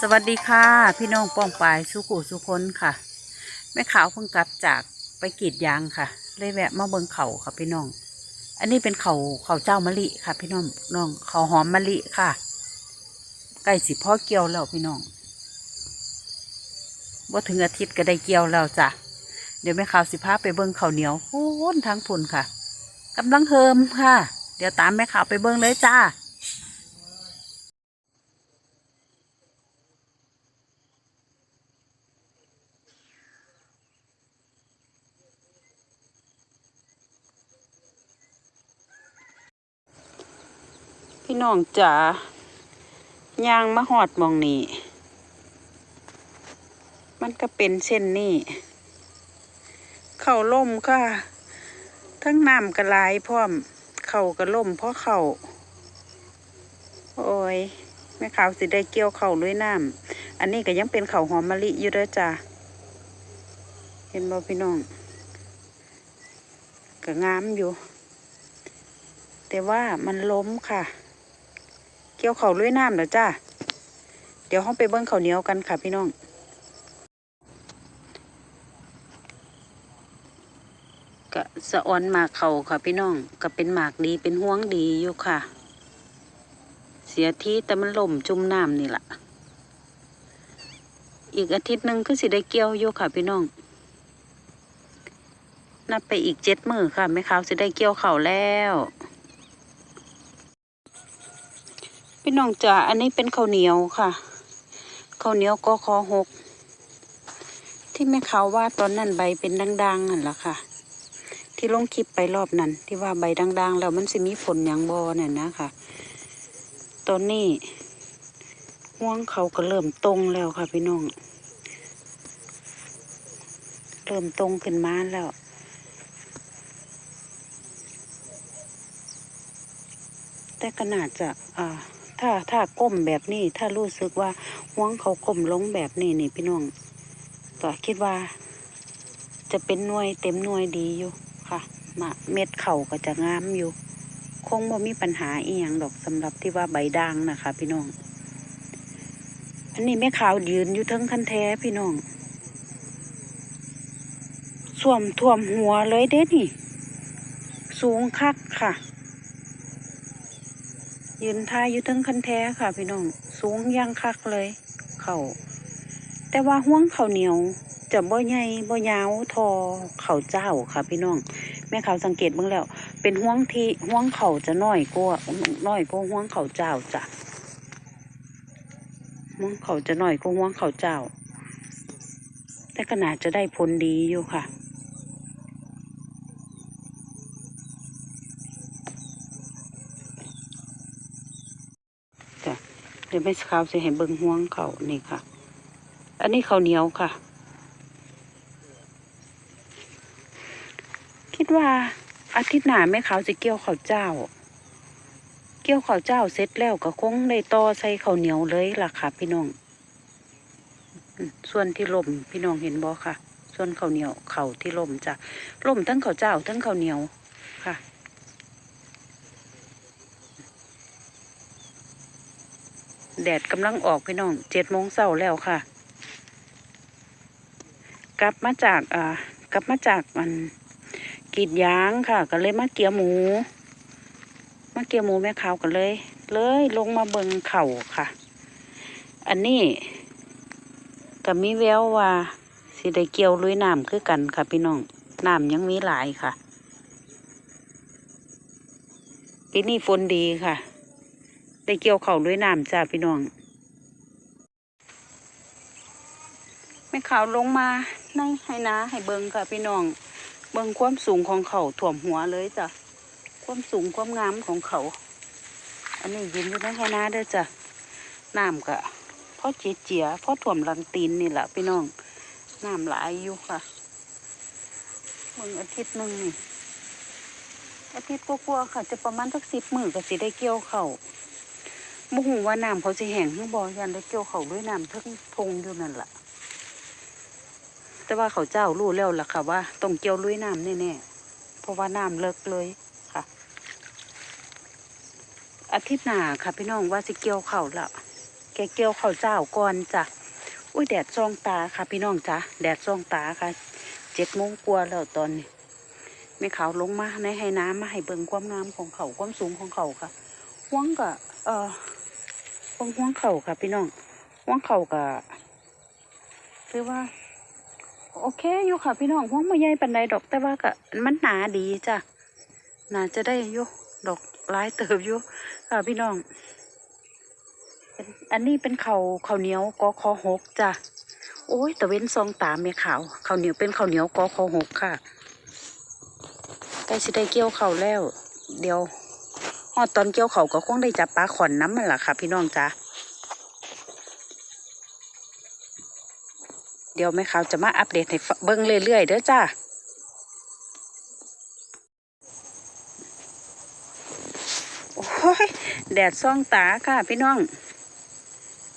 สวัสดีค่ะ พี่น้องป้องปายสุขุสุคนค่ะ แม่ขาวเพิ่งกลับจากไปกรีดยางค่ะ เลยแวะมาเบิงเขาค่ะพี่น้อง อันนี้เป็นเขาเขาเจ้ามะลิค่ะ พี่น้องน้องเขาหอมมะลิค่ะใกล้สิพ่อเกี่ยวแล้วพี่น้องว่าถึงอาทิตย์ก็ได้เกี่ยวแล้วจ้ะเดี๋ยวแม่ขาวสิพาไปเบิงเขาเหนียวโอ้นทั้งพุ่นค่ะกำลังเฮิมค่ะ เดี๋ยวตามแม่ขาวไปเบิงเลยจ้า พี่น้องจ๋ายางมาหอดมองนี้มันก็เป็นเช่นนี้เข่าล่มค่ะ ทั้งน้ำกระลายพร้อม เข่ากระล่มเพราะเข่าโอ้ยแม่ขาวสิได้เกี่ยวเข่าด้วยน้ำอันนี้ก็ยังเป็นเข่าหอมมะลิอยู่ด้อจ้ะเห็นบ่พี่น้องก็งามอยู่ แต่ว่ามันล้มค่ะ กี่ยวเขาลุยน้ำเหรอจ้าเดี๋ยวห้องไปเบิ้งเขาเหนียวกันค่ะพี่น้องก็สะออนหมากเขาค่ะพี่น้องก็เป็นหมากดีเป็นห่วงดีอยู่ค่ะ เสียทีแต่มันล่มจุ่มน้ำนี่แหละอีกอาทิตย์หนึ่งก็สิได้เกี่ยวอยู่ค่ะพี่น้อง นับไปอีกเจ็ดมือค่ะแม่ขาสิได้เกี่ยวเขาแล้ว พี่น้องจ๋าอันนี้เป็นข้าวเหนียวค่ะข้าวเหนียวกคอหก ที่แม่ขาวว่าตอนนั้นใบเป็นดังๆนั่นแหละค่ะ ที่ลงคลิปไปรอบนั้น ที่ว่าใบดังๆ แล้วมันสิมีผลอย่างบอเนี่ยนะค่ะ ตอนนี้ห่วงเขาก็เริ่มตรงแล้วค่ะ พี่น้อง เริ่มตรงขึ้นมาแล้วแต่ขนาดจะอ่า ถ้าถ้าก้มแบบนี้ ถ้ารู้สึกว่าห่วงเขาก้มลงแบบนี้นี่พี่น้องก็คิดว่า จะเป็นหน่วยเต็มหน่วยดีอยู่ค่ะมาเม็ดเข่าก็จะงามอยู่ คงบ่มีปัญหาอีหยังดอกสำหรับที่ว่าใบด่างนะคะ พี่น้อง อันนี้แม่ขาวยืนอยู่ทั้งคันแท้พี่น้องสวมท่วมหัวเลยเด้นี่ สูงคักค่ะ ยืนท่าอยู่ทั้งคันแท้ค่ะ พี่น้องสูงอยังคักเลย เขาแต่ว่าห่วงเขาเหนียวจะบ่ใหญ่บ่ยาวทอเขาเจ้าค่ะ พี่น้องแม่เขาสังเกตเบ้างแล้ว เป็นห่วงที่ห่วงเขาจะน้อยกว่าน้อยกว่าห่วงเขาเจ้าจ้ะห่วงเขาจะน้อยกว่าห่วงเขาเจ้า แต่ขนาดจะได้ผลดีอยู่ค่ะเดี๋ยวแม่ขาวจะให้เบิงห่วงเขานี่ค่ะ อันนี้เขาเหนียวค่ะ คิดว่าอาทิตย์หน้าแม่ขาวจะเกี่ยวข้าวเจ้า เกี่ยวข้าวเจ้าเสร็จแล้วก็คงได้ต่อใส่ข้าวเหนียวเลยล่ะค่ะ พี่น้อง ส่วนที่ล่มพี่น้องเห็นบ่ค่ะ ส่วนข้าวเหนียวเข้าที่ล่มจ้ะล่มทั้งข้าวเจ้าทั้งข้าวเหนียวค่ะ แดดกำลังออกพี่น้องเจ็ดโมงเช้าแล้วค่ะ กลับมาจากอ่ากลับมาจากมันกีดยางค่ะ ก็เลยมาเกี่ยวหมู มาเกี่ยวหมูแม่ขาวกันเลย เลยลงมาเบิงเข่าค่ะ อันนี้ก็มีแววว่าสิได้เกี่ยวลุยน้ำคือกันค่ะพี่น้องน้ำยังมีหลายค่ะปีนี้ฝนดีค่ะ ได้เกี่ยวเข่าด้วยน้ำจ้าพี่น้องแม่ขาวลงมาในให้นาให้เบิงค่ะพี่น้อง เบิงความสูงของเขาถ่วมหัวเลยจ้ะความสูงความงามของเขา อันนี้ยืนอยู่ในให้นาเด้อจ้ะน้ำกะพอเจียเจียพอถ่วมลังตีนนี่แหละพี่น้องน้ำหลายอยู่ค่ะเบิงอาทิตย์หนึ่งนี่อาทิตย์กลัวาๆค่ะ จะประมาณสักสิบมือก็สิได้เกี่ยวเขา บ่ฮู้ว่าน้ำเขาสิแห้งหรือบ่ยันได้เกี่ยวเขาด้วยน้ำทั้งทงอยู่นั่นล่ะ แต่ว่าเขาเจ้ารู้แล้วล่ะค่ะว่าต้องเกี่ยวลุยน้ำแน่ๆเพราะว่าน้ำเลิกเลยค่ะ อาทิตย์หน้าค่ะพี่น้องว่าสิเกี่ยวเขาละแกเกี่ยวเขาเจ้าก่อนจ้ะอุ้ยแดดจ้องตาค่ะพี่น้องจ้ะแดดจ้องตาค่ะเจ็ดโมงกว่าแล้วตอนนี้แม่ขาวลงมาในให้น้ำมาให้เบิ่งความงามของเขาความสูงของเขาค่ะห่วงกะเอ่อ ห่วงห่วงเข่าค่ะ พี่น้องห่วงเขากะคือว่า โอเคอยู่ค่ะ พี่น้องห่วงมาใหญ่ปันใดดอกแต่ว่ากะมันหนาดีจ้ะหนาจะได้อยู่ดอกหลายเติบอยู่ค่ะ พี่น้องอันนี้เป็นเขาวข้าเหนียวกอคอหกจ้ะโอ้ยตะเว้นซองตาเมียขาวเข้าเหนียวเป็นเข้าเหนียวกอคอหกค่ะใกล้สิได้เกี่ยวเขาแล้ว เดี๋ยว ฮอดตอนเกี่ยวเขาก็คงได้จับปลาขอนน้ำมันล่ะค่ะ พี่น้องจ้ะเดี๋ยวแม่ขาวจะมาอัปเดตให้ฟังเบิ่งเรื่อยๆเด้อจ้าโอ้ยแดดซ่องตาค่ะ พี่น้อง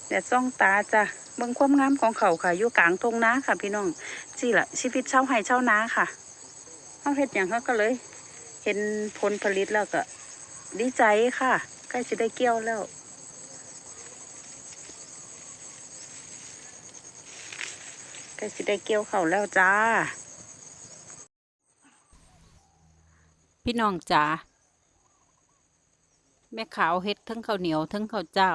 แดดซ่องตาจ้ะเบิ่งความงามของเขาค่ะอยู่กลางทงนาค่ะ พี่น้องสิละชีวิตเช่าให้เช่านาค่ะเขาเฮ็ดอย่างเขาก็เลย เห็นผลผลิตแล้วก็ ดีใจค่ะ ใกล้จะได้เกี่ยวแล้วใกล้จะได้เกี่ยวเขาแล้วจ้า พี่น้องจ๋าแม่ขาวเฮ็ดทั้งข้าวเหนียวทั้งข้าวเจ้า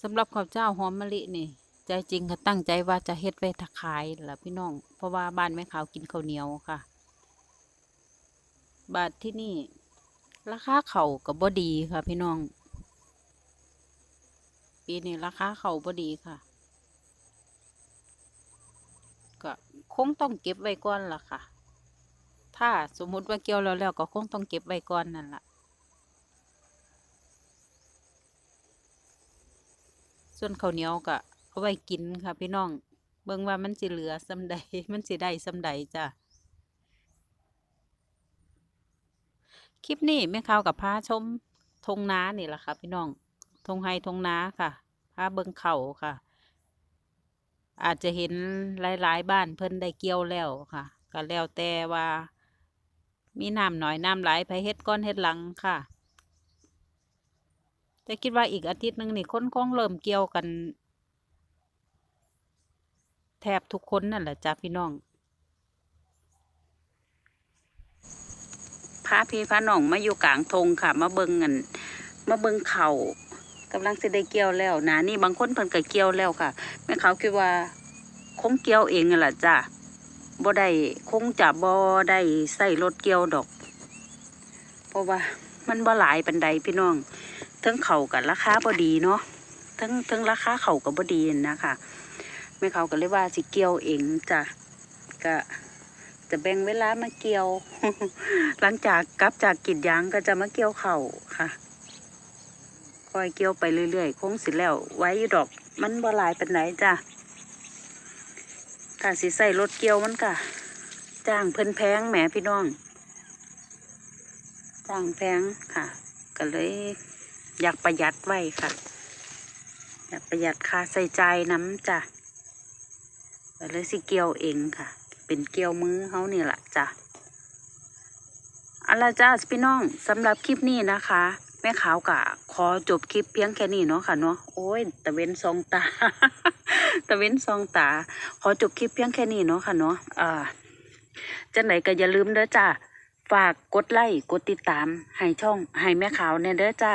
สำหรับข้าวเจ้าหอมมะลินี่ ใจจริงก็ตั้งใจว่าจะเฮ็ดไว้ถ้าขายล่ะพี่น้อง เพราะว่าบ้านแม่ขาวกินข้าวเหนียวค่ะ บาทที่นี่ ราคาเข่าก็บ่ดีค่ะ พี่น้อง ปีนี้ราคาเข่าบ่ดีค่ะ ก็คงต้องเก็บไว้ก่อนล่ะค่ะ ถ้าสมมุติว่าเกี่ยวแล้วแล้วก็คงต้องเก็บไว้ก่อนนั่นล่ะส่วนข้าวเหนียวก็เอาไว้กินค่ะ พี่น้อง เบิ่งว่ามันสิเหลือซำใดมันสิได้ซำใดจ้ะ คลิปนี้แม่ข่าวกับพาชมทงนานี่แหละค่ะ พี่น้องทงไฮทงนาค่ะพาเบิงเข่าค่ะ อาจจะเห็นหลายๆบ้านเพิ่นได้เกี่ยวแล้วค่ะ ก็แล้วแต่ว่า มีน้ำหน่อยน้ำไหลไปเฮ็ดก้อนเฮ็ดหลังค่ะแต่คิดว่าอีกอาทิตย์หนึ่งนี่คนคงเริ่มเกี่ยวกัน แทบทุกคนนั่นแหละจ้ะพี่น้องาพี่พาน้องมาอยู่กลางทงค่ะ มาเบิ่งกันมาเบิงเขากำลังสิได้เกี่ยวแล้วนะนี่บางคนเพิ่นก็เกี่ยวแล้วค่ะแม่เขาคิดว่าคงเกี่ยวเองนั่นล่ะจ้ะบ่ได้คงจะบ่ได้ใส่รถเกี่ยวดอก เพราะว่ามันบ่หลายปานใดพี่น้องทั้งเขากับราคาบ่ดีเนาะทั้งทั้งราคาเขากับบ่ดีนะคะแม่เขาก็เลยว่าสิเกี่ยวเองจ้ะก็ จะแบ่งเวลามาเกี่ยว หลังจากกลับจากกรีดยางก็จะมาเกี่ยวเข่าค่ะคอยเกี่ยวไปเรื่อยๆคงสิแล้ว ไว้ดอกมันบ่ลายเป็นไหนจ้ะถ้าสิใส่รถเกี่ยวมันก็จ้างเพิ่นแพงแหมพี่น้อง จ้างแพงค่ะ ก็เลย อยากประหยัดไว้ค่ะ อยากประหยัดค่าใส่ใจน้ำจ้ะก็เลยสิเกี่ยวเองค่ะ เป็นเกี่ยวมือเขานี่แหละจ้ะเอาละจ้าพี่น้องสำหรับคลิปนี้นะคะ แม่ขาวกะขอจบคลิปเพียงแค่นี้เนาะค่ะเนาะโอ้ยตะเว้นซองตาตะเว้นซองตา ขอจบคลิปเพียงแค่นี้เนาะค่ะเนาะอ่าจังไหนก็อย่าลืมเด้อจ้าฝากกดไลค์กดติดตามให้ช่องให้แม่ขาวเนี่ยเด้อจ้า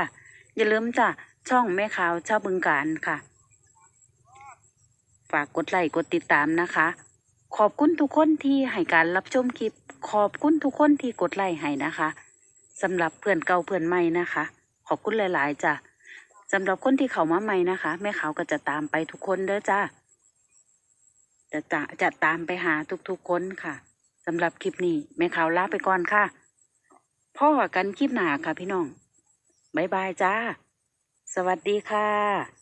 อย่าลืมจ้าช่องแม่ขาวชาวบึงการค่ะ ฝากกดไลค์กดติดตามนะคะ ขอบคุณทุกคนที่ให้การรับชมคลิป ขอบคุณทุกคนที่กดไลค์ให้นะคะสำหรับเพื่อนเก่าเพื่อนใหม่นะคะ ขอบคุณหลาย ๆจ้ะสำหรับคนที่เข้ามาใหม่นะคะ แม่ขาวก็จะตามไปทุกคนเด้อจ้าจะจะจะตามไปหาทุกๆคนค่ะสำหรับคลิปนี้แม่ขาวลาไปก่อนค่ะพ่อกันคลิปหนาค่ะพี่น้องบ๊ายบายจ้า สวัสดีค่ะ